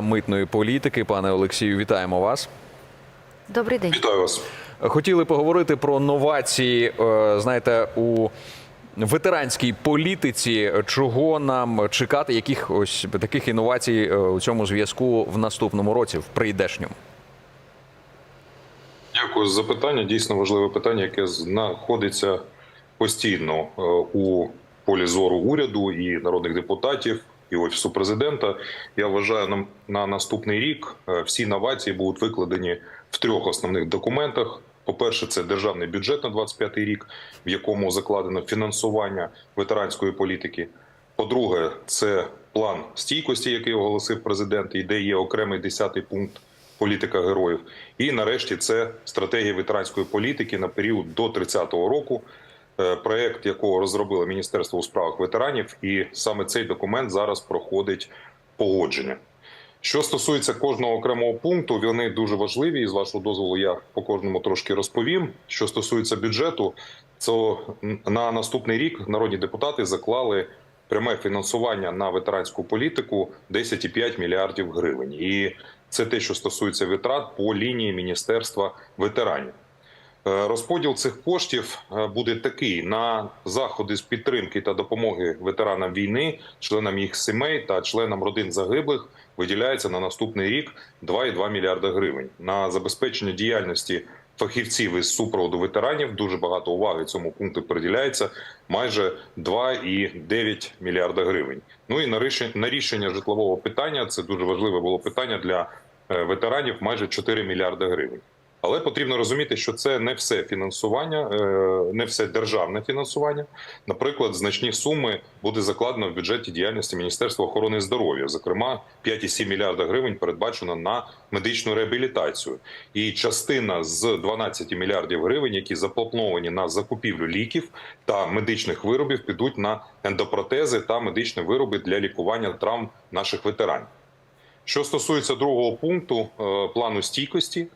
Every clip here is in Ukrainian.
митної політики. Пане Олексію, вітаємо вас. Добрий день. Вітаю вас. Хотіли поговорити про новації. е, Знаєте, у ветеранській політиці. Чого нам чекати? Яких ось таких інновацій е, у цьому зв'язку в наступному році, в прийдешньому? Дякую за запитання. Дійсно важливе питання, яке знаходиться постійно е, у полі зору уряду і народних депутатів. І офісу президента я вважаю, нам на наступний рік е, всі новації будуть викладені в трьох основних документах. По-перше, це державний бюджет на 25 рік, в якому закладено фінансування ветеранської політики. По-друге, це план стійкості, який оголосив президент, і де є окремий 10-й пункт політика героїв. І нарешті це стратегія ветеранської політики на період до 30-го року. Е, Проект якого розробило Міністерство у справах ветеранів, і саме цей документ зараз проходить погодження. Що стосується кожного окремого пункту, вони дуже важливі. І з вашого дозволу я по кожному трошки розповім. Що стосується бюджету, то на наступний рік народні депутати заклали пряме фінансування на ветеранську політику 10,5 мільярдів гривень. І це те, що стосується витрат по лінії Міністерства ветеранів. Е, Розподіл цих коштів е, буде такий на заходи з підтримки та допомоги ветеранам війни, членам їх сімей та членам родин загиблих виділяється на наступний рік 2,2 мільярда гривень. На забезпечення діяльності фахівців із супроводу ветеранів дуже багато уваги цьому пункту приділяється майже 2,9 мільярда гривень. Ну і на рішення, рішення житлового питання це дуже важливе було питання для е, ветеранів майже 4 мільярда гривень. Але потрібно розуміти, що це не все фінансування, е, не все державне фінансування. Наприклад, значні суми буде закладено в бюджеті діяльності Міністерства охорони здоров'я. Зокрема, 5,7 мільярда гривень передбачено на медичну реабілітацію. І частина з 12 мільярдів гривень, які заплановані на закупівлю ліків та медичних виробів, підуть на ендопротези та медичні вироби для лікування травм наших ветеранів. Що стосується другого пункту е, плану стійкості.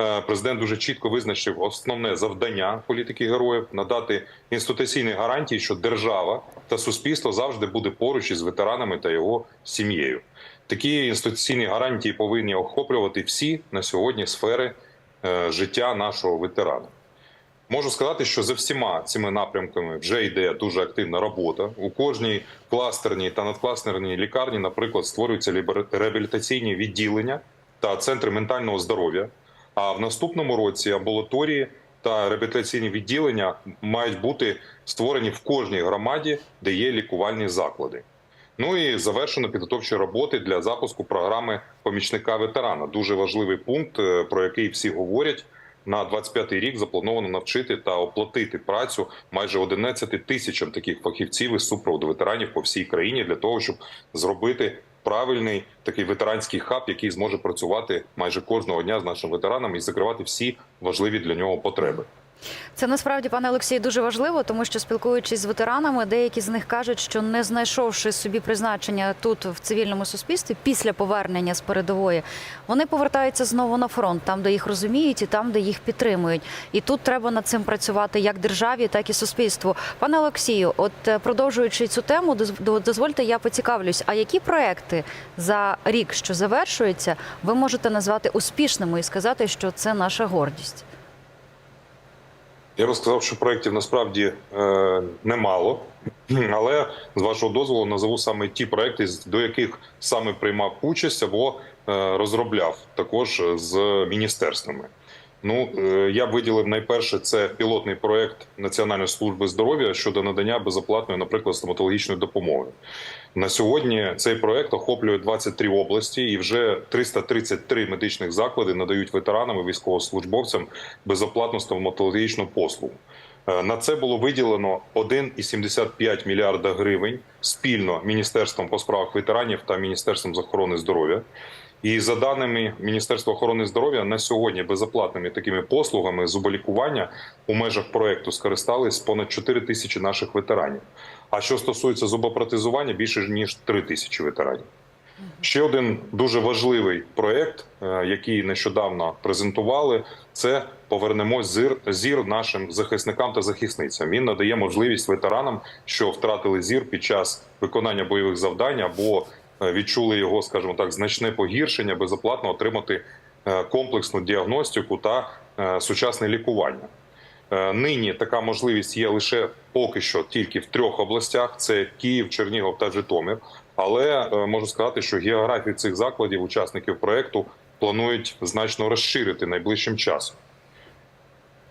Е, Президент дуже чітко визначив основне завдання політики героїв надати інституційні гарантії, що держава та суспільство завжди буде поруч із ветеранами та його сім'єю. Такі інституційні гарантії повинні охоплювати всі на сьогодні сфери е, життя нашого ветерана. Можу сказати, що за всіма цими напрямками вже йде дуже активна робота. У кожній кластерній та надкластерній лікарні, наприклад, створюються реабілітаційні відділення та центри ментального здоров'я. А в наступному році амбулаторії та реабілітаційні відділення мають бути створені в кожній громаді, де є лікувальні заклади. Ну і завершено підготовчі роботи для запуску програми помічника ветерана. Дуже важливий пункт, е, про який всі говорять. На 25-й рік заплановано навчити та оплатити працю майже 11 тисячам таких фахівців із супроводу ветеранів по всій країні для того, щоб зробити правильний такий ветеранський хаб, який зможе працювати майже кожного дня з нашими ветеранами і закривати всі важливі для нього потреби. Це насправді, пане Олексію, дуже важливо, тому що спілкуючись з ветеранами, деякі з них кажуть, що не знайшовши собі призначення тут в цивільному суспільстві після повернення з передової, вони повертаються знову на фронт, там, де їх розуміють, і там, де їх підтримують. І тут треба над цим працювати як державі, так і суспільству. Пане Олексію, от е, продовжуючи цю тему, доз- дозвольте, я поцікавлюсь. А які проекти за рік, що завершується, ви можете назвати успішними і сказати, що це наша гордість? Я би сказав, що проєктів насправді е, немало, але з вашого дозволу назову саме ті проекти, до яких саме приймав участь або е, розробляв також з міністерствами. Ну е, я виділив найперше це пілотний проект Національної служби здоров'я щодо надання безоплатної, наприклад, стоматологічної допомоги. На сьогодні цей проект охоплює 23 області, і вже 333 медичних заклади надають ветеранам і військовослужбовцям безоплатну стоматологічну послугу. Е, На це було виділено 1,75 мільярда гривень спільно міністерством по справах ветеранів та міністерством охорони здоров'я. І за даними Міністерства охорони здоров'я, на сьогодні безоплатними такими послугами зуболікування у межах проекту скористались понад 4 тисячі наших ветеранів. А що стосується зубопротезування, більше ніж 3 тисячі ветеранів. Ще один дуже важливий проект, е, який нещодавно презентували, це повернемо зір зір нашим захисникам та захисницям. Він надає можливість ветеранам, що втратили зір під час виконання бойових завдань або відчули його, скажімо так, значне погіршення, безоплатно отримати е, комплексну діагностику та е, сучасне лікування. Е, Нині така можливість є лише поки що тільки в трьох областях: це Київ, Чернігов та Житомир. Але е, можу сказати, що географію цих закладів учасників проекту планують значно розширити найближчим часом.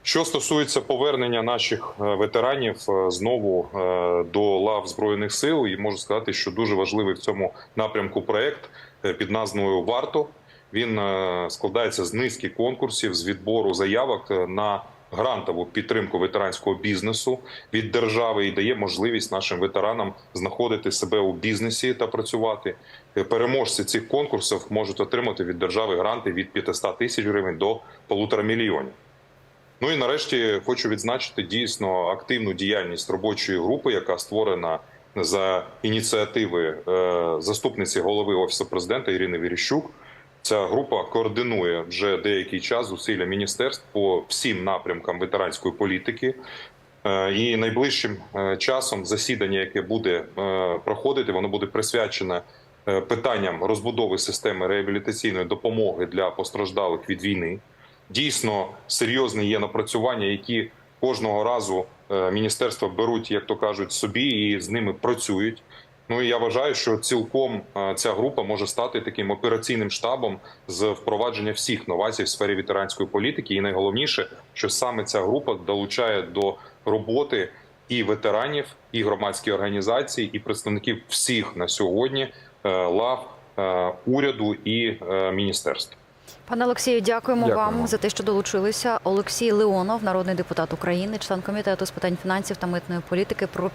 Що стосується повернення наших е, ветеранів е, знову е, до лав збройних сил, і можу сказати, що дуже важливий в цьому напрямку проект під назвою Варто. Він складається з низки конкурсів з відбору заявок на грантову підтримку ветеранського бізнесу від держави і дає можливість нашим ветеранам знаходити себе у бізнесі та працювати. Переможці цих конкурсів можуть отримати від держави гранти від 500 тисяч гривень до полутора мільйонів. Ну і нарешті хочу відзначити дійсно активну діяльність робочої групи, яка створена за ініціативи е, заступниці голови офісу президента Ірини Віріщук. Ця група координує вже деякий час зусилля міністерств по всім напрямкам ветеранської політики. Е, І найближчим е, часом засідання, яке буде проходити, воно буде присвячене питанням розбудови системи реабілітаційної допомоги для постраждалих від війни. Дійсно серйозні є напрацювання, які кожного разу е, міністерства беруть, як то кажуть, собі і з ними працюють. Ну і я вважаю, що цілком е, ця група може стати таким операційним штабом з впровадження всіх новацій в сфері ветеранської політики. І найголовніше, що саме ця група долучає до роботи і ветеранів, і громадські організації, і представників всіх на сьогодні е, лав уряду і міністерств. Пане Олексію, дякуємо, Дякуємо. вам за те, що долучилися. Олексій Леонов, народний депутат України, член комітету з питань фінансів та митної політики, про